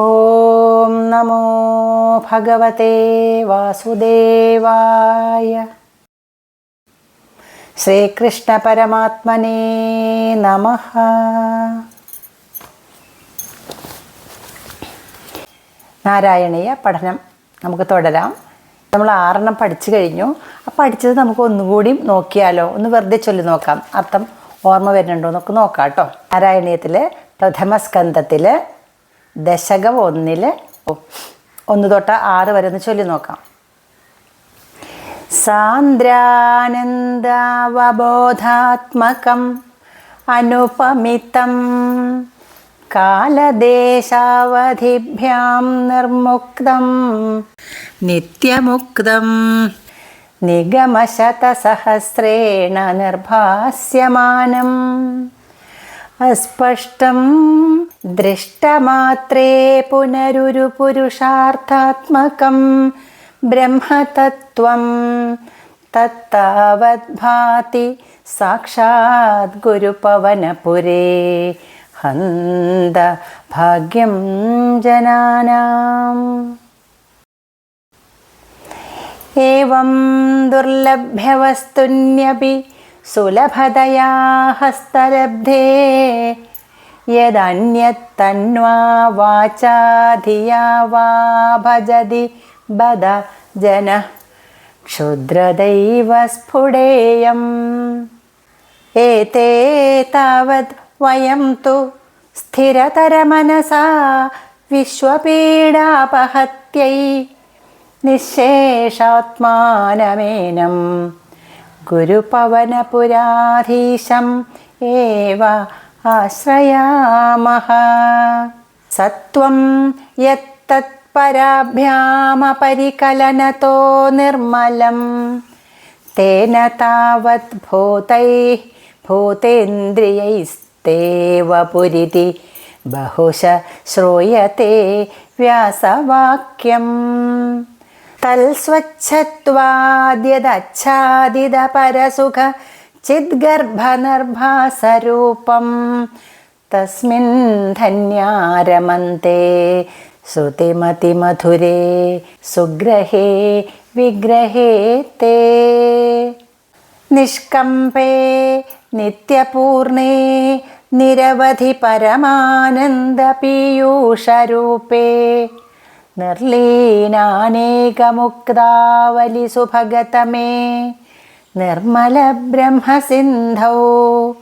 ഓം നമോ ഭഗവതേ വാസുദേവായ ശ്രീകൃഷ്ണ പരമാത്മനേ നമ നാരായണീയ പഠനം നമുക്ക് തുടരാം. നമ്മൾ ആറെണ്ണം പഠിച്ചു കഴിഞ്ഞു. ആ പഠിച്ചത് നമുക്ക് ഒന്നുകൂടി നോക്കിയാലോ? ഒന്ന് വെറുതെ ചൊല്ലി നോക്കാം. അർത്ഥം ഓർമ്മ വരുന്നുണ്ടോ എന്നൊക്കെ നോക്കാം കേട്ടോ. നാരായണീയത്തിലെ പ്രഥമ സ്കന്ധത്തിൽ ദശകം ഒന്നിൽ ഒന്ന് തൊട്ട് ആറ് വരെ ഒന്ന് ചൊല്ലി നോക്കാം. സാന്ദ്രാനന്ദാവബോധാത്മകം അനുപമിതം കാലദേശാവധിഭ്യാം നിർമുക്തം നിത്യമുക്തം നിഗമശതസഹസ്രേണ നിർഭാസ്യമാനം അസ്പഷ്ടം ദൃഷ്ടമാത്രേ പുനരുരു പുരുഷാർത്ഥാത്മകം ബ്രഹ്മതത്വം തത്താവദ്ഭാതി സാക്ഷാത് ഗുരുപവനപുരേ ഹന്ത ഭാഗ്യം ജനാനാം एवं दुर्लभ्यवस्तुन्यपि സുലഭതയാ ഹസ്തലബ്ധേ യദന്യത്തന്വാ വാചാ ധിയാ വാ ഭജതി ബദ ജന ക്ഷുദ്രദൈവ സ്ഫുടേയം ഏതേ താവത് വയം തു സ്ഥിരതരമനസാ വിശ്വപീഡാപഹത്यै നിശേഷാത്മാനമേനം ഗുരുപവനപുരാധീശം ഏവ ആശ്രയാമഹ. സത്വം യത്തത്പരാഭ്യാമപരികലനതോ നിർമ്മലം. തേന താവത് ഭൂതൈ ഭൂതേന്ദ്രിയൈസ്തേവ പുരിതി. ബഹുശ ശ്രൂയത്തെ വ്യാസവാക്യം. തൽസ്വച്ഛത്വാദ്യദച്ഛാദിതപരസുഖ ചിദ്ഗർഭനർഭാസരൂപം. തസ്മിൻ ധന്യാരമന്തെ ശ്രുതിമതിമധുരേ സുഗ്രഹേ വിഗ്രഹേ തേ. നിഷ്കമ്പേ നിത്യപൂർണേ നിരവധി പരമാനന്ദപീയൂഷരൂപേ നിർലീനാനേകമുക്താവലിസുഭഗതമേ നിർമ്മലബ്രഹ്മസിന്ധൗ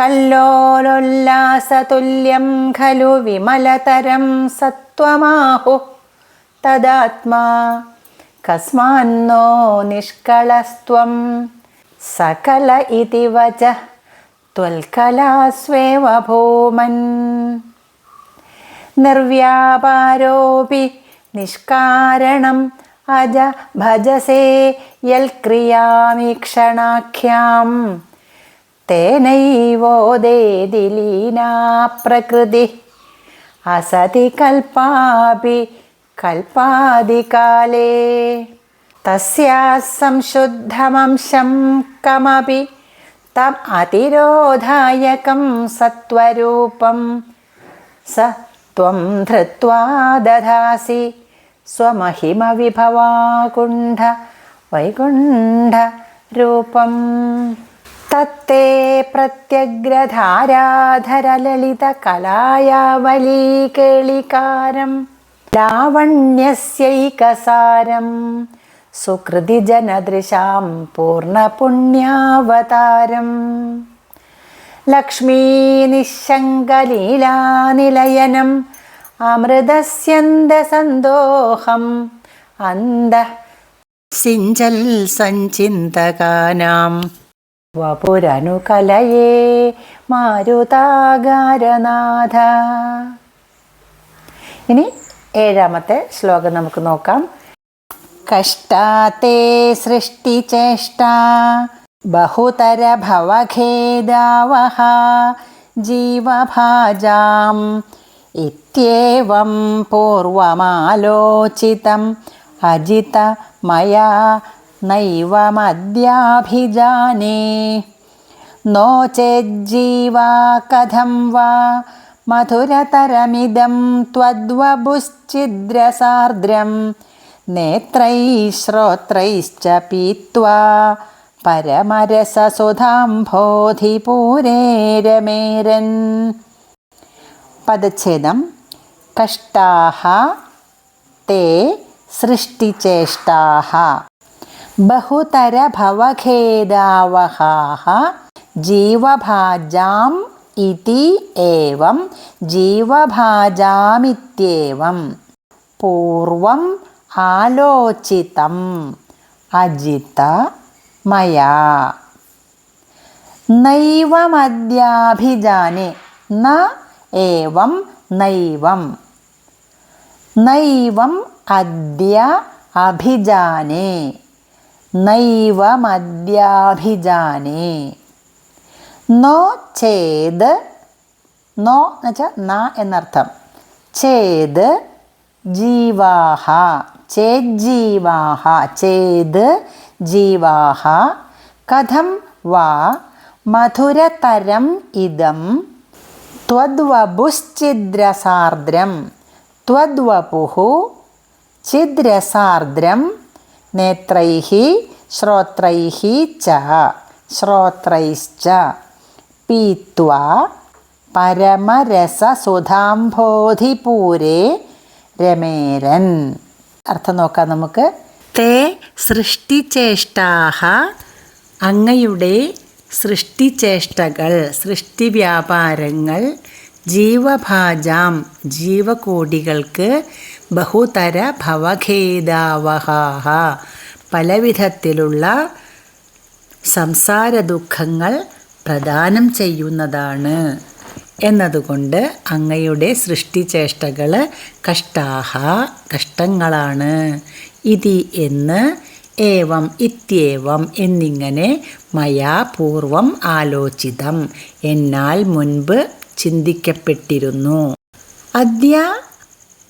കല്ലോലുല്ലാസതുല്യം ഖലു വിമലതരം സത്വമാഹു. തദാത്മാ. കസ്മാന്നോ നിഷ്കളസ്ത്വം. സകല ഇതി വച. ത്വൽകലാസ്വേവ ഭൂമൻ നിർവ്യാപാരോപി നിഷ്കാരണം അജ ഭജസേ യൽക്രിയാമീക്ഷണാഖ്യാം തേനൈവോദേതി ലീനാ പ്രകൃതി അസതി കൽപ്പാപി കൽപ്പാദികാലേ. തസ്യാ സംശുദ്ധമംശം കമപി തം അതിരോധായകം സത്വരൂപം സ ത്വം ധൃത്വാ ദധാസി സ്വമഹിമവിഭവാകുണ്ഠ വൈകുണ്ഠ രൂപം തത്തേ പ്രത്യഗ്രധാരാധരലളിതകലായാവലീ കേളികാരം ലാവണ്യസ്യൈകസാരം സുകൃതിജനദൃശാം നിശങ്കലീലാനിലയനം അമൃതസ്യന്തസന്തോഹം അന്ത സിഞ്ചൽ സഞ്ചിന്തകാനാം. വപുരനുകലയേ മാരുതാകാരനാഥ. ഇനി ഏഴാമത്തെ ശ്ലോകം നമുക്ക് നോക്കാം. കഷ്ടാത്തെ സൃഷ്ടിചേഷ്ട बहुतरभवखेदावः जीवभाजाम् इत्येवं पूर्वमालोचितम् अजित मया नैवमद्याभिजाने नो चेज्जीवा कथं वा मधुरतरमिदं त्वद्वपुश्चिद्रसार्द्रं नेत्रैः श्रोत्रैश्च पीत्वा പരമരസസുധാംഭോധിപൂരേ രമേരൻ പദച്ഛേദം കഷ്ടാഹ തേ സൃഷ്ടിചേഷ്ടാഹ ബഹുതരഭവഖേദാവഹാः ജീവഭാജാം ഇതി ഏവം ജീവഭാജാമിത്യേവം പൂർവം ആലോചിതം അജിത മയാ നൈവമദ്യാഭിജാനെ ന ഏവം നൈവം നൈവം അദ്യ അഭിജാനെ നൈവമദ്യാഭിജാനെ നോ ചേത് നോ എന്ന് വെച്ചാൽ ന എന്നർത്ഥം। ചേത് ജീവാഹ ചേജ്ജീവാഹ ചേത് ജീവാഹ കഥം വാ മധുരതരം ഇതം ത്വദ്വപുശ്ചിദ്രസാർദ്രം ത്വദ്വപുഹു ചിദ്രസാർദ്രം നേത്രൈः ശ്രോത്രൈः ച ശ്രോത്രൈശ്ച പീത്വാ പരമരസസുധാംഭോധിപൂരേ രമേരൻ. അർത്ഥം നോക്കാം നമുക്ക്. തേ സൃഷ്ടിചേഷ്ടാഹ അങ്ങയുടെ സൃഷ്ടിചേഷ്ടകൾ സൃഷ്ടിവ്യാപാരങ്ങൾ ജീവഭാജാം ജീവകോടികൾക്ക് ബഹുതര ഭവഖേദാവഹാഹ പലവിധത്തിലുള്ള സംസാര ദുഃഖങ്ങൾ പ്രദാനം ചെയ്യുന്നതാണ്. എന്നതുകൊണ്ട് അങ്ങയുടെ സൃഷ്ടിചേഷ്ടകൾ കഷ്ടാഹ കഷ്ടങ്ങളാണ്. ഇതി എന്ന് ഏവം ഇത്യേവം എന്നിങ്ങനെ മയാ പൂർവം ആലോചിതം. എന്നാൽ മുൻപ് ചിന്തിക്കപ്പെട്ടിരുന്നു. അദ്യ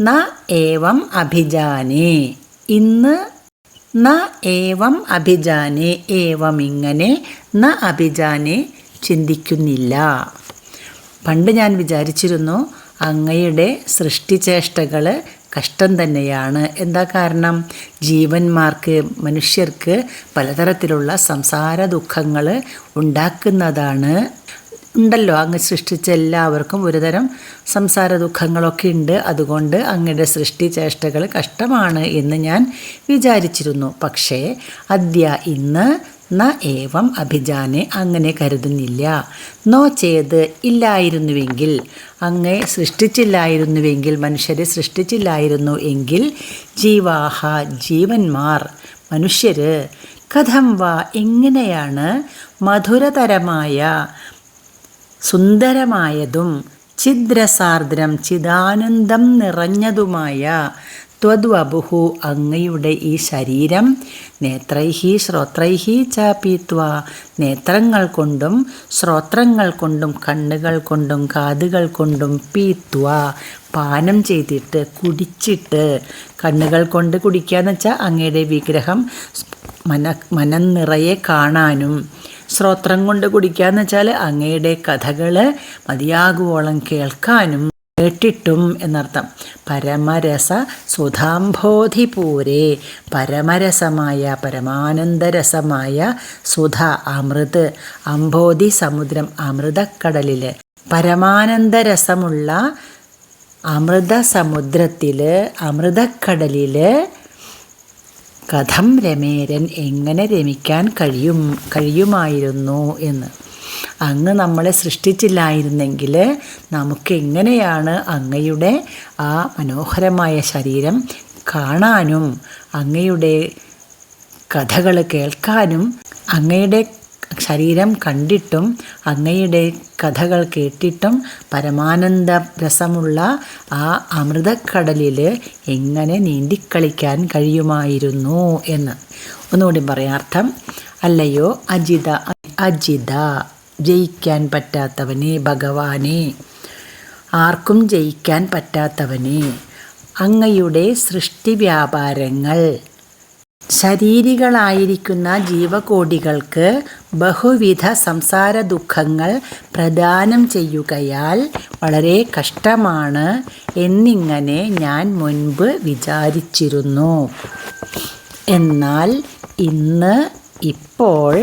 ന ഏവം അഭിജാനേ. ഇന്ന് ന ഏവം അഭിജാനെ. ഏവം ഇങ്ങനെ ന അഭിജാനെ ചിന്തിക്കുന്നില്ല. പണ്ട് ഞാൻ വിചാരിച്ചിരുന്നു അങ്ങയുടെ സൃഷ്ടിചേഷ്ടകൾ കഷ്ടം തന്നെയാണ്. എന്താ കാരണം? ജീവന്മാർക്ക് മനുഷ്യർക്ക് പലതരത്തിലുള്ള സംസാര ദുഃഖങ്ങൾ ഉണ്ടാക്കുന്നതാണ്. ഉണ്ടല്ലോ അങ്ങ് സൃഷ്ടിച്ച എല്ലാവർക്കും ഒരുതരം സംസാര ദുഃഖങ്ങളൊക്കെ ഉണ്ട്. അതുകൊണ്ട് അങ്ങയുടെ സൃഷ്ടിചേഷ്ടകൾ കഷ്ടമാണ് എന്ന് ഞാൻ വിചാരിച്ചിരുന്നു. പക്ഷേ അദ്യ ഇന്ന് ന ഏവം അഭിജാനെ അങ്ങനെ കരുതുന്നില്ല. നോ ചെയ്ത് ഇല്ലായിരുന്നുവെങ്കിൽ അങ്ങേ സൃഷ്ടിച്ചില്ലായിരുന്നുവെങ്കിൽ മനുഷ്യരെ സൃഷ്ടിച്ചില്ലായിരുന്നു എങ്കിൽ ജീവാഹ ജീവന്മാർ മനുഷ്യര് കഥം വാ എങ്ങനെയാണ് മധുരതരമായ സുന്ദരമായതും ഛിദ്രസാർദ്രം ചിദാനന്ദം നിറഞ്ഞതുമായ ത്വദ്വപുഹു അങ്ങയുടെ ഈ ശരീരം. നേത്രൈഹി ശ്രോത്രൈഹി ചാപീത്വ. നേത്രങ്ങൾ കൊണ്ടും ശ്രോത്രങ്ങൾ കൊണ്ടും കണ്ണുകൾ കൊണ്ടും കാതുകൾ കൊണ്ടും പീത്വ. പാനം ചെയ്തിട്ട് കുടിച്ചിട്ട്. കണ്ണുകൾ കൊണ്ട് കുടിക്കാന്ന് വെച്ചാൽ അങ്ങയുടെ വിഗ്രഹം മന മനം നിറയെ കാണാനും. ശ്രോത്രം കൊണ്ട് കുടിക്കുക എന്ന് വെച്ചാൽ അങ്ങയുടെ കഥകൾ മതിയാകുവോളം കേൾക്കാനും. കേട്ടിട്ടും എന്നർത്ഥം. പരമരസ സുധാംബോധിപൂരേ പരമരസമായ പരമാനന്ദരസമായ സുധ അമൃത്. അംബോധി സമുദ്രം അമൃതക്കടലിൽ പരമാനന്ദരസമുള്ള അമൃത സമുദ്രത്തിൽ അമൃതക്കടലിൽ കഥം രമേരൻ എങ്ങനെ രമിക്കാൻ കഴിയും കഴിയുമായിരുന്നു എന്ന്. അങ്ങ് നമ്മളെ സൃഷ്ടിച്ചില്ലായിരുന്നെങ്കിൽ നമുക്ക് എങ്ങനെയാണ് അങ്ങയുടെ ആ മനോഹരമായ ശരീരം കാണാനും അങ്ങയുടെ കഥകൾ കേൾക്കാനും അങ്ങയുടെ ശരീരം കണ്ടിട്ടും അങ്ങയുടെ കഥകൾ കേട്ടിട്ടും പരമാനന്ദ രസമുള്ള ആ അമൃതക്കടലിൽ എങ്ങനെ നീന്തിക്കളിക്കാൻ കഴിയുമായിരുന്നു എന്ന്. ഒന്നുകൂടി പറയാം അർത്ഥം. അല്ലയോ അജിത അജിത. ജയിക്കാൻ പറ്റാത്തവനെ ഭഗവാനെ. ആർക്കും ജയിക്കാൻ പറ്റാത്തവനെ. അങ്ങയുടെ സൃഷ്ടി വ്യാപാരങ്ങൾ ശരീരികളായിരിക്കുന്ന ജീവകോടികൾക്ക് ബഹുവിധ സംസാര ദുഃഖങ്ങൾ പ്രദാനം ചെയ്യുകയാൽ വളരെ കഷ്ടമാണ് എന്നിങ്ങനെ ഞാൻ മുൻപ് വിചാരിച്ചിരുന്നു. എന്നാൽ ഇന്ന് ഇപ്പോൾ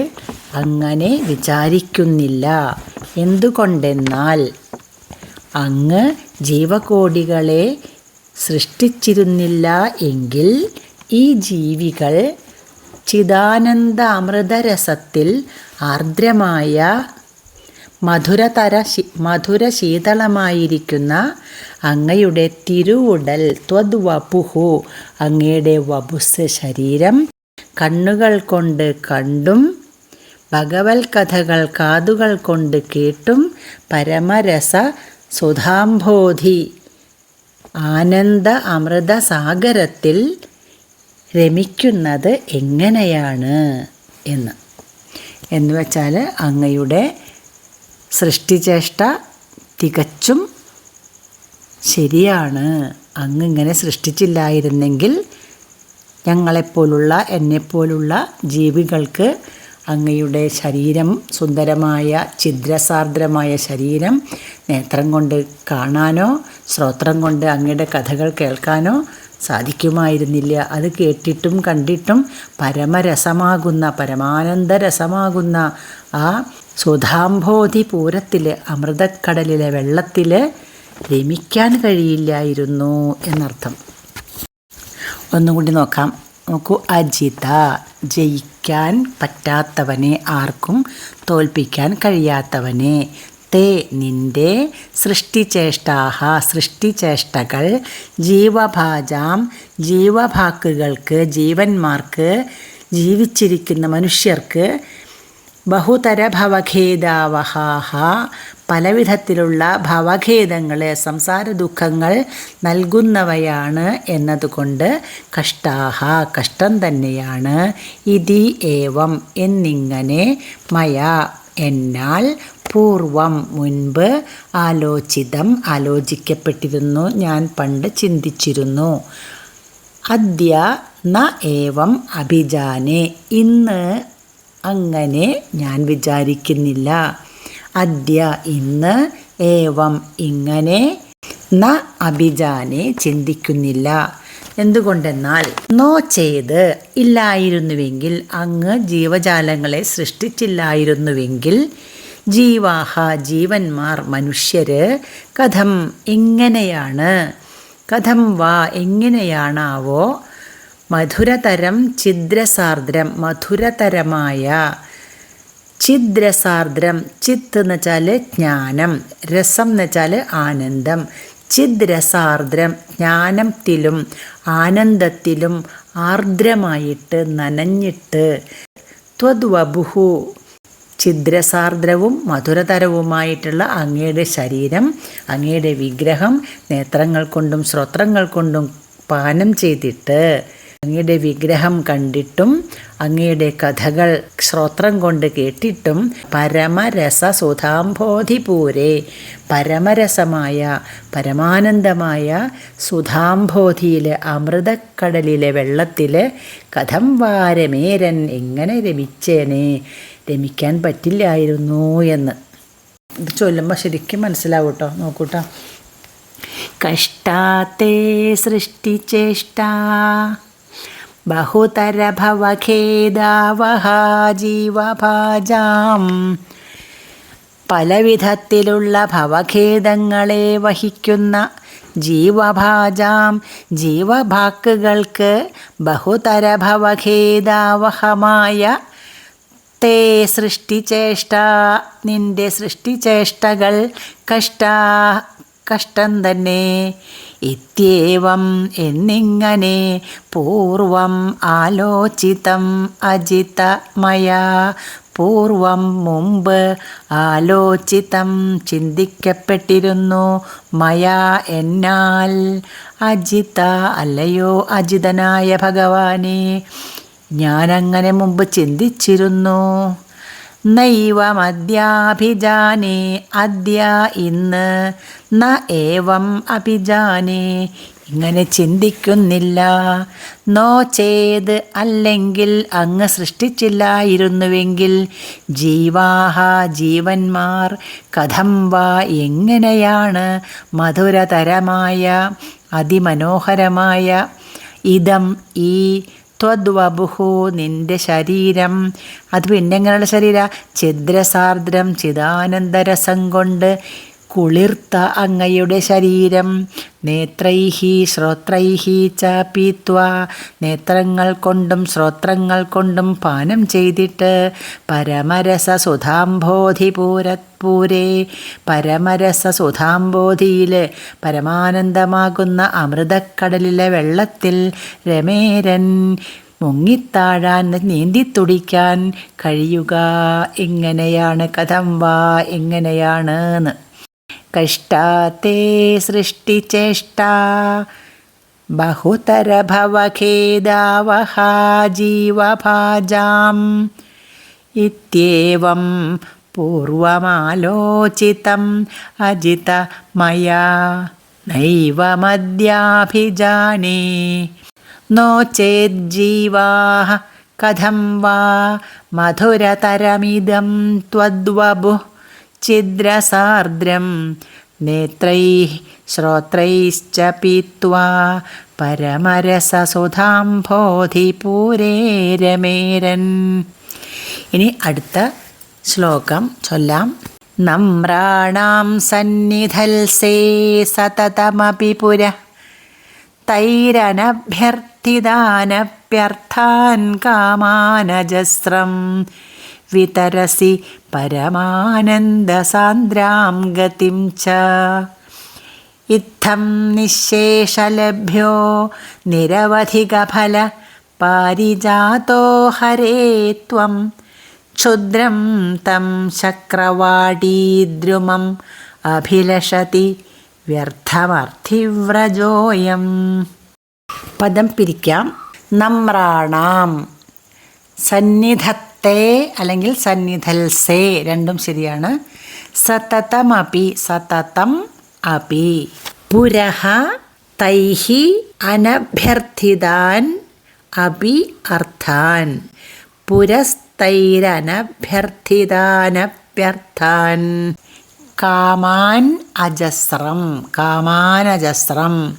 അങ്ങനെ വിചാരിക്കുന്നില്ല. എന്തുകൊണ്ടെന്നാൽ അങ്ങ് ജീവകോടികളെ സൃഷ്ടിച്ചിരുന്നില്ല എങ്കിൽ ഈ ജീവികൾ ചിദാനന്ദ അമൃതരസത്തിൽ ആർദ്രമായ മധുരതര മധുര ശീതളമായിരിക്കുന്ന അങ്ങയുടെ തിരുവുടൽ ത്വദ് വപുഹു അങ്ങയുടെ വപുസ് ശരീരം കണ്ണുകൾ കൊണ്ട് കണ്ടും ഭഗവത് കഥകൾ കാതുകൾ കൊണ്ട് കേട്ടും പരമരസ സുധാംബോധി ആനന്ദ അമൃതസാഗരത്തിൽ രമിക്കുന്നത് എങ്ങനെയാണ് എന്ന്. എന്ന് വെച്ചാൽ അങ്ങയുടെ സൃഷ്ടിചേഷ്ട തികച്ചും ശരിയാണ്. അങ്ങ് ഇങ്ങനെ സൃഷ്ടിച്ചില്ലായിരുന്നെങ്കിൽ ഞങ്ങളെപ്പോലുള്ള എന്നെപ്പോലുള്ള ജീവികൾക്ക് അങ്ങയുടെ ശരീരം സുന്ദരമായ ഛിദ്രസാർദ്രമായ ശരീരം നേത്രം കൊണ്ട് കാണാനോ ശ്രോത്രം കൊണ്ട് അങ്ങയുടെ കഥകൾ കേൾക്കാനോ സാധിക്കുമായിരുന്നില്ല. അത് കേട്ടിട്ടും കണ്ടിട്ടും പരമരസമാകുന്ന പരമാനന്ദരസമാകുന്ന ആ സുധാംബോധി പൂരത്തിൽ അമൃതക്കടലിലെ വെള്ളത്തിൽ രമിക്കാൻ കഴിയില്ലായിരുന്നു എന്നർത്ഥം. ഒന്നും കൂടി നോക്കാം. നോക്കൂ അജിത ജയിക്കാൻ പറ്റാത്തവനെ ആർക്കും തോൽപ്പിക്കാൻ കഴിയാത്തവനെ. തേ നിന്റെ സൃഷ്ടിചേഷ്ടാഹ സൃഷ്ടിചേഷ്ടകൾ ജീവഭാജാം ജീവഭാക്കുകൾക്ക് ജീവന്മാർക്ക് ജീവിച്ചിരിക്കുന്ന മനുഷ്യർക്ക് ബഹുതര ഭവഖേദാവഹാഹ പലവിധത്തിലുള്ള ഭവഖേദങ്ങൾ സംസാര ദുഃഖങ്ങൾ നൽകുന്നവയാണ് എന്നതുകൊണ്ട് കഷ്ടാഹ കഷ്ടം തന്നെയാണ്. ഇതി ഏവം എന്നിങ്ങനെ മയ എന്നാൽ പൂർവം മുൻപ് ആലോചിതം ആലോചിക്കപ്പെട്ടിരുന്നു. ഞാൻ പണ്ട് ചിന്തിച്ചിരുന്നു. അദ്യ ന ഏവം അഭിജാനെ. ഇന്ന് അങ്ങനെ ഞാൻ വിചാരിക്കുന്നില്ല. അദ്യ ഇന്ന് ഏവം ഇങ്ങനെ ന അഭിജാനെ ചിന്തിക്കുന്നില്ല. എന്തുകൊണ്ടെന്നാൽ നോ ചെയ്ത് ഇല്ലായിരുന്നുവെങ്കിൽ അങ്ങ് ജീവജാലങ്ങളെ സൃഷ്ടിച്ചില്ലായിരുന്നുവെങ്കിൽ ജീവാഹ ജീവന്മാർ മനുഷ്യര് കഥം എങ്ങനെയാണ് കഥം വാ എങ്ങനെയാണാവോ മധുരതരം ഛിദ്രസാർദ്രം മധുരതരമായ ഛിദ്രസാർദ്രം ചിത്ത് എന്ന് വെച്ചാൽ ജ്ഞാനം രസം എന്ന് വെച്ചാൽ ആനന്ദം. ചിദ്രസാർദ്രം ജ്ഞാനത്തിലും ആനന്ദത്തിലും ആർദ്രമായിട്ട് നനഞ്ഞിട്ട് ത്വദ്വബുഹു ഛിദ്രസാർദ്രവും മധുരതരവുമായിട്ടുള്ള അങ്ങയുടെ ശരീരം അങ്ങയുടെ വിഗ്രഹം നേത്രങ്ങൾ കൊണ്ടും ശ്രോത്രങ്ങൾ കൊണ്ടും പാനം ചെയ്തിട്ട് അങ്ങയുടെ വിഗ്രഹം കണ്ടിട്ടും അങ്ങയുടെ കഥകൾ ശ്രോത്രം കൊണ്ട് കേട്ടിട്ടും പരമരസ സുധാംബോധിപൂരെ പരമരസമായ പരമാനന്ദമായ സുധാംബോധിയിലെ അമൃതക്കടലിലെ വെള്ളത്തിലെ കഥം വാരമേരൻ എങ്ങനെ രമിച്ചേനെ രമിക്കാൻ പറ്റില്ലായിരുന്നു എന്ന്. ഇത് ചൊല്ലുമ്പോൾ ശരിക്കും മനസ്സിലാവും കേട്ടോ നോക്കൂട്ടോ. കഷ്ടാത്തെ സൃഷ്ടിചേഷ്ട ബഹുതരഭവഖേദാവഹ ജീവഭാജാം പലവിധത്തിലുള്ള ഭവഖേദങ്ങളെ വഹിക്കുന്ന ജീവഭാജാം ജീവഭാക്കുകൾക്ക് ബഹുതരഭവഖേദാവഹമായ തേ സൃഷ്ടിചേഷ്ട നിന്റെ സൃഷ്ടിചേഷ്ടകൾ കഷ്ട കഷ്ടം തന്നെ. ഇത്യേവം എന്നിങ്ങനെ പൂർവം ആലോചിതം അജിത മയാ പൂർവം മുമ്പ് ആലോചിതം ചിന്തിക്കപ്പെട്ടിരുന്നു മയാ എന്നാൽ. അജിത അല്ലയോ അജിതനായ ഭഗവാനെ ഞാനങ്ങനെ മുമ്പ് ചിന്തിച്ചിരുന്നു. നൈവമദ്യാഭിജാനേ അദ്യ ഇന്ന്. ന ഏവം അഭിജാനേ ഇങ്ങനെ ചിന്തിക്കുന്നില്ല. നോ ചേത് അല്ലെങ്കിൽ അങ്ങ് സൃഷ്ടിച്ചില്ലായിരുന്നുവെങ്കിൽ ജീവാഹ ജീവന്മാർ കഥം വാ എങ്ങനെയാണ് മധുരതരമായ അതിമനോഹരമായ ഇതം ഈ ത്വദ്വബുഹു നിന്റെ ശരീരം. അത് പിന്നെ എങ്ങനെയുള്ള ശരീര? ഛിദ്രസാർദ്രം ചിദാനന്ദരസം കൊണ്ട്. കുളിർത്ത അങ്ങയുടെ ശരീരം. നേത്രൈഹി ശ്രോത്രൈഹി ച പീത്വ നേത്രങ്ങൾ കൊണ്ടും ശ്രോത്രങ്ങൾ കൊണ്ടും പാനം ചെയ്തിട്ട് പരമരസ സുധാംബോധിപൂരത്പൂരേ പരമരസ സുധാംബോധിയിൽ പരമാനന്ദമാകുന്ന അമൃതക്കടലിലെ വെള്ളത്തിൽ രമേരൻ മുങ്ങിത്താഴാൻ നീന്തിത്തുടിക്കാൻ കഴിയുക. എങ്ങനെയാണ് കഥം. വാ എങ്ങനെയാണ് കഷ്ടാത്തെ സൃഷ്ടിചേഷ്ട ബഹുതരഭവഖേദാവഹ ജീവഭാജാം ഇത്യേവം പൂർവമാലോചിതം അജിത മയാ നൈവമദ്യാഭിജാനേ नो चेज्जीवाः कथं वा मधुरतरमिदं त्वद्वबुः छिद्रसार्द्रं नेत्रैः श्रोत्रैश्च पीत्वा പരമരസസുധാംഭോധിപൂരേ രമേരൻ ഇനി അടുത്ത ശ്ലോകം ചൊല്ലാം നമ്രാണാം സന്നിധൽസേ സതതമപി പുര തൈരനഭ്യർത്ഥിതാനഭ്യർത്ഥാൻ കാമാനജസ്രം വിതരസി പരമാനന്ദസാന്ദ്രാം ഗതിം ച. ഇത്തം നിശേഷലഭ്യോ നിരവധികഫല പാരിജാതോ ഹരേ ത്വം. ക്ഷുദ്രം തം ശക്രവാടീദ്രുമം അഭിലഷതി വ്യർത്ഥമർത്ഥിവ്രജോയം. പദം പിരിക്കാം. നമ്രാണാം. സന്നിധത്തെ അല്ലെങ്കിൽ സന്നിധൽ സേ രണ്ടും ശരിയാണ്. സതതമപി സതതം അപി. പുരഹ തൈഹി അനഭ്യർത്ഥിതാൻ അപി അർത്ഥാൻ. പുരസ്തൈരനഭ്യർത്ഥിതാനഭ്യർത്ഥാൻ കാമാൻ അജസ്രം കാമാനജസ്രം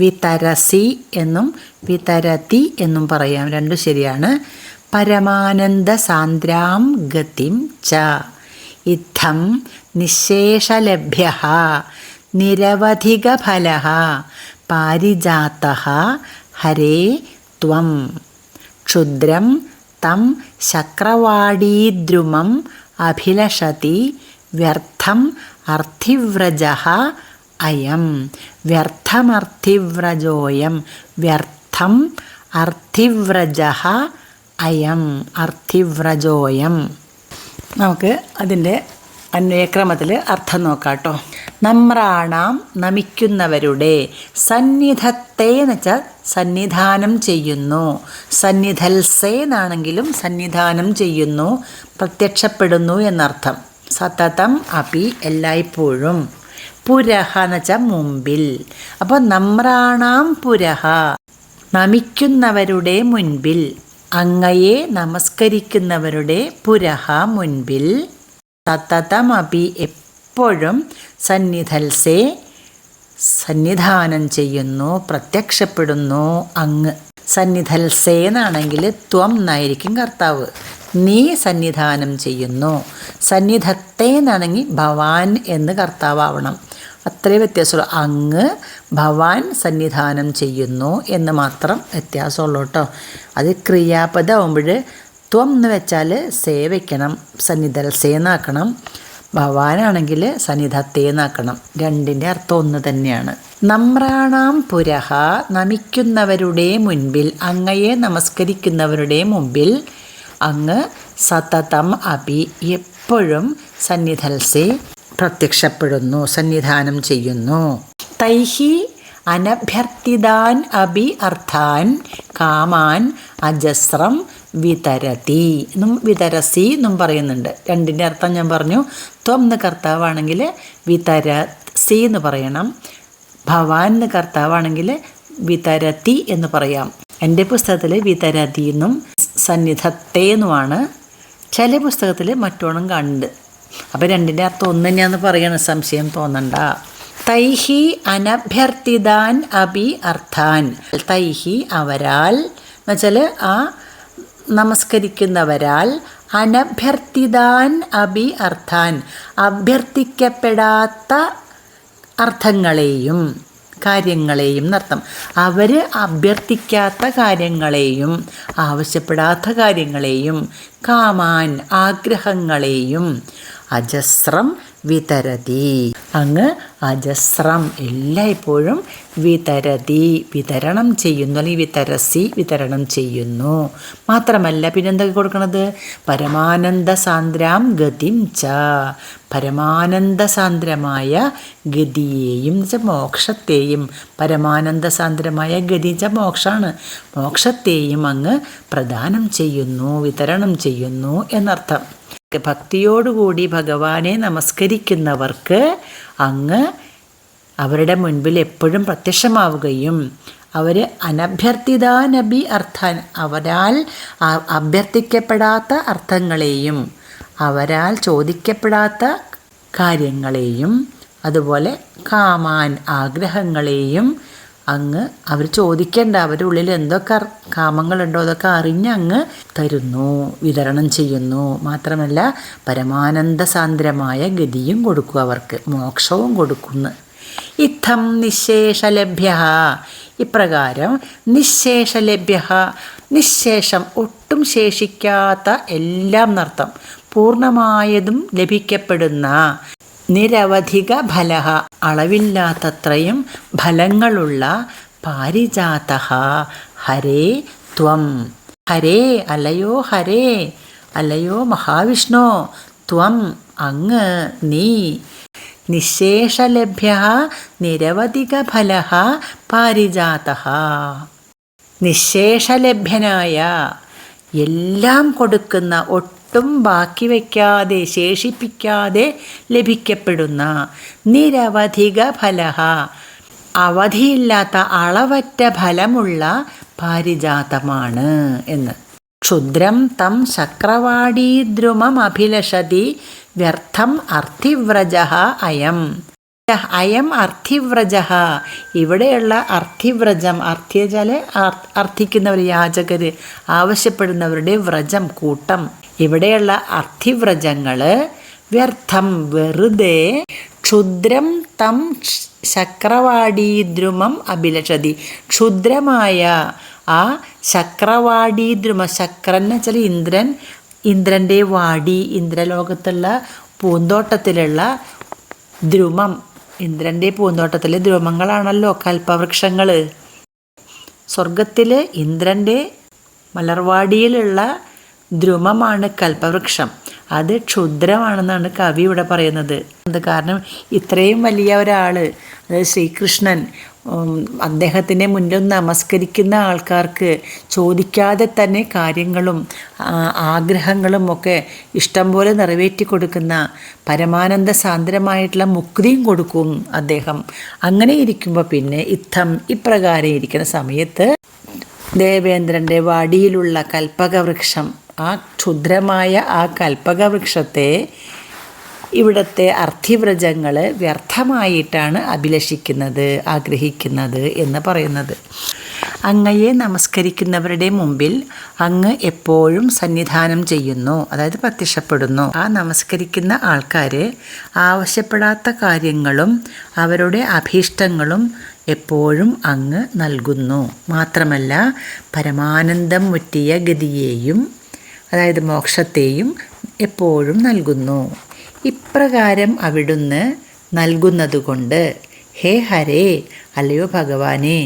വിതരസി എന്നും വിതരതി എന്നും പറയാം. രണ്ടും ശരിയാണ്. പരമാനന്ദ സാന്ദ്രാം ഗതിം ച. ഇത്തം നിശേഷലഭ്യ നിരവധികഫല പാരിജാത ഹരേ ത്വം. ക്ഷുദ്രം തം ശക്രവാടീദ്രുമം അഭിലഷതി വ്യർത്ഥം അർത്ഥിവ്രജ അയം. വ്യർത്ഥമർത്ഥിവ്രജോയം വ്യർത്ഥം അർത്ഥിവ്രജ അയം അർത്ഥിവ്രജോയം. നമുക്ക് അതിന്റെ അന്വയക്രമത്തിൽ അർത്ഥം നോക്കാം കേട്ടോ നമ്രാണാം നമിക്കുന്നവരുടെ സന്നിധത്തെ എന്ന് വെച്ചാൽ സന്നിധാനം ചെയ്യുന്നു. സന്നിധൽസേ എന്നാണെങ്കിലും സന്നിധാനം ചെയ്യുന്നു പ്രത്യക്ഷപ്പെടുന്നു എന്നർത്ഥം. സതതം അപി എല്ലായ്പ്പോഴും. പുരഹ എന്ന് വെച്ചാൽ മുമ്പിൽ. അപ്പോൾ നമ്രാണാം പുരഹ നമിക്കുന്നവരുടെ മുൻപിൽ. അങ്ങയെ നമസ്കരിക്കുന്നവരുടെ പുരഹ മുൻപിൽ സതതമപി എപ്പോഴും സന്നിധൽസേ സന്നിധാനം ചെയ്യുന്നു പ്രത്യക്ഷപ്പെടുന്നു അങ്ങ്. സന്നിധൽസേ എന്നാണെങ്കിൽ ത്വം എന്നായിരിക്കും കർത്താവ്. നീ സന്നിധാനം ചെയ്യുന്നു. സന്നിധത്തെ എന്നാണെങ്കിൽ ഭവാൻ എന്ന് കർത്താവണം അത്രേ വ്യത്യാസമുള്ളൂ. അങ്ങ് ഭവാൻ സന്നിധാനം ചെയ്യുന്നു എന്ന് മാത്രം വ്യത്യാസമുള്ളൂ കേട്ടോ. അത് ക്രിയാപദമാകുമ്പോൾ ത്വം എന്ന് വെച്ചാൽ സേവിക്കണം സന്നിധൽ സേന്നാക്കണം ഭവാനാണെങ്കിൽ സന്നിധത്തേന്നാക്കണം രണ്ടിന്റെ അർത്ഥം ഒന്ന് തന്നെയാണ്. നമ്രാണാം പുരഹ നമിക്കുന്നവരുടെ മുൻപിൽ അങ്ങയെ നമസ്കരിക്കുന്നവരുടെ മുമ്പിൽ അങ്ങ് സതതം അപി എപ്പോഴും സന്നിധൽസേ പ്രത്യക്ഷപ്പെടുന്നു സന്നിധാനം ചെയ്യുന്നു. തൈഹി അനഭ്യർത്ഥിതാൻ അഭി അർത്ഥാൻ കാമാൻ അജസ്രം വിതരതി. എന്നും വിതരസി എന്നും പറയുന്നുണ്ട്. രണ്ടിന്റെ അർത്ഥം ഞാൻ പറഞ്ഞു. ത്വം എന്ന് കർത്താവാണെങ്കിൽ വിതരസി എന്ന് പറയണം. ഭവാൻ എന്ന് കർത്താവാണെങ്കിൽ വിതരതി എന്ന് പറയാം. എന്റെ പുസ്തകത്തിൽ വിതരതി എന്നും സന്നിധത്തെ എന്നുമാണ്. ചില പുസ്തകത്തിൽ മറ്റോണം കണ്ട് അപ്പം രണ്ടിന്റെ അർത്ഥം ഒന്ന് തന്നെയാന്ന് പറയണ. സംശയം തോന്നണ്ട. തൈഹി അനഭ്യർത്ഥിതാൻ അഭി അർത്ഥാൻ. തൈഹി അവരാൽ എന്നുവെച്ചാൽ ആ നമസ്കരിക്കുന്നവരാൽ അനഭ്യർത്ഥിതാൻ അഭി അർത്ഥാൻ. അഭ്യർത്ഥിക്കപ്പെടാത്ത അർത്ഥങ്ങളെയും കാര്യങ്ങളെയും എന്നർത്ഥം. അവർ അഭ്യർത്ഥിക്കാത്ത കാര്യങ്ങളെയും ആവശ്യപ്പെടാത്ത കാര്യങ്ങളെയും കാമാൻ ആഗ്രഹങ്ങളെയും അജസ്രം വിതരതി. അങ്ങ് അജസ്രം എല്ലായ്പ്പോഴും വിതരതി വിതരണം ചെയ്യുന്നു അല്ലെങ്കിൽ വിതരസി വിതരണം ചെയ്യുന്നു. മാത്രമല്ല പിന്നെന്തൊക്കെ കൊടുക്കണത്? പരമാനന്ദ സാന്ദ്രാം ഗതിം ച. പരമാനന്ദ സാന്ദ്രമായ ഗതിയെയും ച മോക്ഷത്തെയും. പരമാനന്ദ സാന്ദ്രമായ ഗതി ച മോക്ഷമാണ് മോക്ഷത്തെയും അങ്ങ് പ്രദാനം ചെയ്യുന്നു വിതരണം ചെയ്യുന്നു എന്നർത്ഥം. ഭക്തിയോടുകൂടി ഭഗവാനെ നമസ്കരിക്കുന്നവർക്ക് അങ്ങ് അവരുടെ മുൻപിൽ എപ്പോഴും പ്രത്യക്ഷമാവുകയും അവർ അനഭ്യർത്ഥിതാനബി അർത്ഥാൻ അവരാൽ അഭ്യർത്ഥിക്കപ്പെടാത്ത അർത്ഥങ്ങളെയും അവരാൽ ചോദിക്കപ്പെടാത്ത കാര്യങ്ങളെയും അതുപോലെ കാമാൻ ആഗ്രഹങ്ങളെയും അങ്ങ് അവർ ചോദിക്കേണ്ട അവരുടെ ഉള്ളിൽ എന്തൊക്കെ കാമങ്ങളുണ്ടോ അതൊക്കെ അറിഞ്ഞ് അങ്ങ് തരുന്നു വിതരണം ചെയ്യുന്നു. മാത്രമല്ല പരമാനന്ദ സാന്ദ്രമായ ഗതിയും കൊടുക്കും അവർക്ക് മോക്ഷവും കൊടുക്കുന്നു. ഇത്തം നിശേഷലഭ്യ ഇപ്രകാരം നിശേഷലഭ്യ നിശേഷം ഒട്ടും ശേഷിക്കാത്ത എല്ലാം നർത്ഥം. പൂർണമായതും ലഭിക്കപ്പെടുന്ന നിരവധിക ഫല അളവില്ലാത്തത്രയും ഫലങ്ങളുള്ള പാരിജാത ഹരേ ത്വം. ഹരേ അലയോ ഹരേ. അലയോ മഹാവിഷ്ണു. ത്വം അങ്ങ് നീ. നിശേഷലഭ്യ നിരവധിക ഫല പാരിജാത. നിശേഷലഭ്യനായ എല്ലാം കൊടുക്കുന്ന ഒട്ടും ബാക്കി വയ്ക്കാതെ ശേഷിപ്പിക്കാതെ ലഭിക്കപ്പെടുന്ന നിരവധിക ഫല അവധിയില്ലാത്ത അളവറ്റ ഫലമുള്ള പാരിജാതമാണ് എന്ന്. ക്ഷുദ്രം തം ശക്രവാടീദ്രുമമഭിലഷതി വ്യർത്ഥം അർത്ഥിവ്രജ അയം. അയം അർത്ഥിവ്രജ. ഇവിടെയുള്ള അർത്ഥിവ്രജം അർത്ഥിച്ചാൽ അർത്ഥിക്കുന്നവർ യാചകർ ആവശ്യപ്പെടുന്നവരുടെ വ്രജം കൂട്ടം. ഇവിടെയുള്ള അർത്ഥിവ്രജങ്ങൾ വ്യർത്ഥം വെറുതെ ക്ഷുദ്രം തം ശക്രവാടീദ്രുമം അഭിലഷതി. ക്ഷുദ്രമായ ആ ശക്രവാടീദ്രുമ ശക്രൻ എന്ന് വെച്ചാൽ ഇന്ദ്രൻ ഇന്ദ്രന്റെ വാടി ഇന്ദ്രലോകത്തുള്ള പൂന്തോട്ടത്തിലുള്ള ദ്രുമം. ഇന്ദ്രന്റെ പൂന്തോട്ടത്തിലെ ദ്രുമങ്ങളാണല്ലോ കൽപ്പവൃക്ഷങ്ങൾ. സ്വർഗത്തിൽ ഇന്ദ്രന്റെ മലർവാടിയിലുള്ള ദ്രുമമാണ് കൽപ്പവൃക്ഷം. അത് ക്ഷുദ്രമാണെന്നാണ് കവി ഇവിടെ പറയുന്നത്. അത് കാരണം? ഇത്രയും വലിയ ഒരാൾ അതായത് ശ്രീകൃഷ്ണൻ ഉം, അദ്ദേഹത്തിന്റെ മുന്നിൽ നമസ്കരിക്കുന്ന ആൾക്കാർക്ക് ചോദിക്കാതെ തന്നെ കാര്യങ്ങളും ആഗ്രഹങ്ങളും ഒക്കെ ഇഷ്ടം പോലെ നിറവേറ്റി കൊടുക്കുന്ന പരമാനന്ദ സാന്ദ്രമായിട്ടുള്ള മുക്തിയും കൊടുക്കും അദ്ദേഹം. അങ്ങനെ ഇരിക്കുമ്പോൾ പിന്നെ ഇത്തം ഇപ്രകാരം ഇരിക്കുന്ന സമയത്ത് ദേവേന്ദ്രന്റെ വാടിയിലുള്ള കൽപ്പകവൃക്ഷം ആ ക്ഷുദ്രമായ ആ കൽപ്പകവൃക്ഷത്തെ ഇവിടുത്തെ അർത്ഥിവ്രജങ്ങൾ വ്യർത്ഥമായിട്ടാണ് അഭിലഷിക്കുന്നത് ആഗ്രഹിക്കുന്നത് എന്ന് പറയുന്നത്. അങ്ങയെ നമസ്കരിക്കുന്നവരുടെ മുമ്പിൽ അങ്ങ് എപ്പോഴും സന്നിധാനം ചെയ്യുന്നു അതായത് പ്രത്യക്ഷപ്പെടുന്നു. ആ നമസ്കരിക്കുന്ന ആൾക്കാർ ആവശ്യപ്പെടാത്ത കാര്യങ്ങളും അവരുടെ അഭീഷ്ടങ്ങളും എപ്പോഴും അങ്ങ് നൽകുന്നു. മാത്രമല്ല പരമാനന്ദം മുറ്റിയ ഗതിയെയും അതായത് മോക്ഷത്തെയും എപ്പോഴും നൽകുന്നു. ഇപ്രകാരം അവിടുന്ന് നൽകുന്നതുകൊണ്ട് ഹേ ഹരേ അല്ലയോ ഭഗവാനെ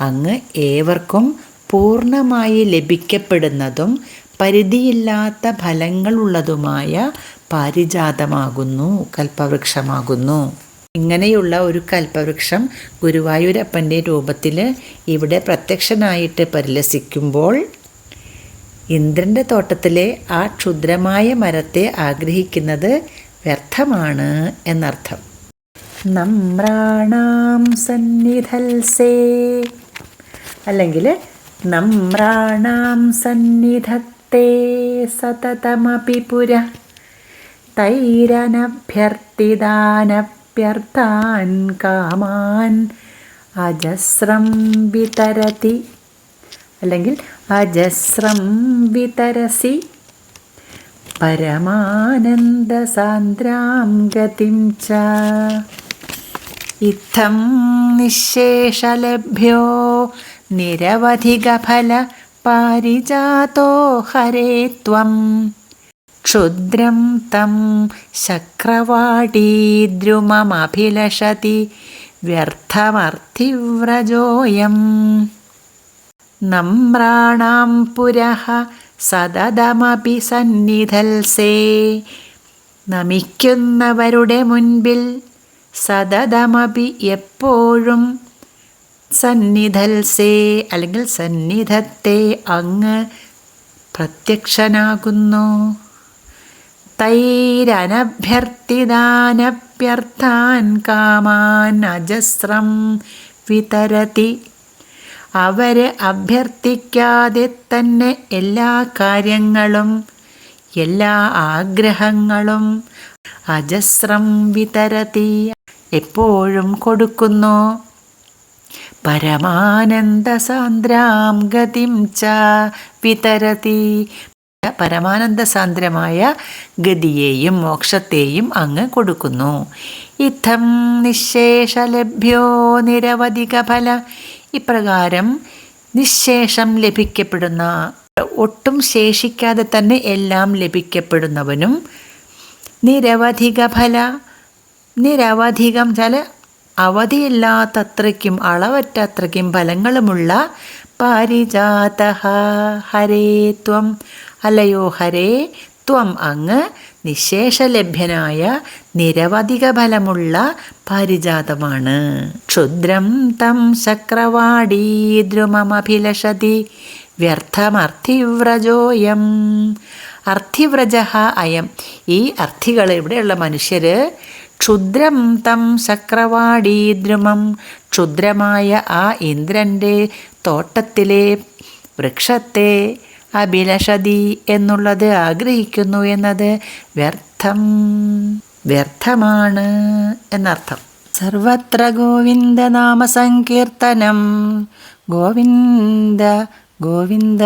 അങ്ങ് ഏവർക്കും പൂർണമായി ലഭിക്കപ്പെടുന്നതും പരിധിയില്ലാത്ത ഫലങ്ങളുള്ളതുമായ പാരിജാതമാകുന്നു കൽപ്പവൃക്ഷമാകുന്നു. ഇങ്ങനെയുള്ള ഒരു കൽപ്പവൃക്ഷം ഗുരുവായൂരപ്പന്റെ രൂപത്തിൽ ഇവിടെ പ്രത്യക്ഷനായിട്ട് പരിലസിക്കുമ്പോൾ ഇന്ദ്രന്റെ തോട്ടത്തിലെ ആ ക്ഷുദ്രമായ മരത്തെ ആഗ്രഹിക്കുന്നത് വ്യർത്ഥമാണ് എന്നർത്ഥം. നമ്രാണാം സന്നിധൽസേ. അല്ലെങ്കിൽ നമ്രാണാം സന്നിധത്തെ സതതമപി പുര. തൈരനഭ്യർത്ഥിതാനഭ്യർത്ഥാൻ കാമാൻ അജസ്രം വിതരതി. അല്ലെങ്കിൽ അജസ്രം വിതരസി. പരമാനന്ദസാന്ദ്രാം ഗതിം ച. ഇത്തം നിശേഷലഭ്യോ നിരവധികഫല പാരിജാതോ ഹരേ ത്വം. ക്ഷുദ്രം തം ശക്രവാടീദ്രുമമഭിലഷതി नम्राणां നമ്രാണാം സതതമപി സന്നിധൽസേ. നമിക്കുന്നവരുടെ മുൻപിൽ സതതമപി എപ്പോഴും സന്നിധൽസേ. അല്ലെങ്കിൽ സന്നിധത്തെ അങ്ങ് പ്രത്യക്ഷനാകുന്നു. തൈരനഭ്യർത്ഥിതാനഭ്യർത്ഥാൻ കാമാൻ അജസ്രം വിതരതി. അവർ അഭ്യർത്ഥിക്കാതെ തന്നെ എല്ലാ കാര്യങ്ങളും എല്ലാ ആഗ്രഹങ്ങളും അജസ്രം വിതരതി എപ്പോഴും കൊടുക്കുന്നു. പരമാനന്ദസാന്ദ്രാം ഗതിം ച വിതരതി. പരമാനന്ദസാന്ദ്രമായ ഗതിയെയും മോക്ഷത്തെയും അങ്ങ് കൊടുക്കുന്നു. ഇത്തം നിശേഷലഭ്യോ നിരവധിക ഫല ഇപ്രകാരം നിശേഷം ലഭിക്കപ്പെടുന്ന ഒട്ടും ശേഷിക്കാതെ തന്നെ എല്ലാം ലഭിക്കപ്പെടുന്നവനും നിരവധിക ഫല നിരവധികം ചില അവധിയില്ലാത്തത്രയ്ക്കും അളവറ്റത്രയ്ക്കും ഫലങ്ങളുമുള്ള പാരിജാത ഹരേ ത്വം. അല്ലയോ ഹരേ ത്വം അങ്ങ് നിശേഷലഭ്യനായ നിരവധിക ഫലമുള്ള പാരിജാതമാണ്. ക്ഷുദ്രം തം ചക്രവാടീദ്രുമമഭിലഷതി വ്യർത്ഥമർത്ഥിവ്രജോയം. അർത്ഥിവ്രജ അയം. ഈ അർത്ഥികൾ ഇവിടെയുള്ള മനുഷ്യർ ക്ഷുദ്രം തം ചക്രവാടീദ്രുമം ക്ഷുദ്രമായ ആ ഇന്ദ്രന്റെ തോട്ടത്തിലെ വൃക്ഷത്തെ അഭിലഷതി എന്നുള്ളത് ആഗ്രഹിക്കുന്നു എന്നത് വ്യർത്ഥം വ്യർത്ഥമാണ് എന്നർത്ഥം. സർവത്ര ഗോവിന്ദ നാമ സങ്കീർത്തനം ഗോവിന്ദ ഗോവിന്ദ.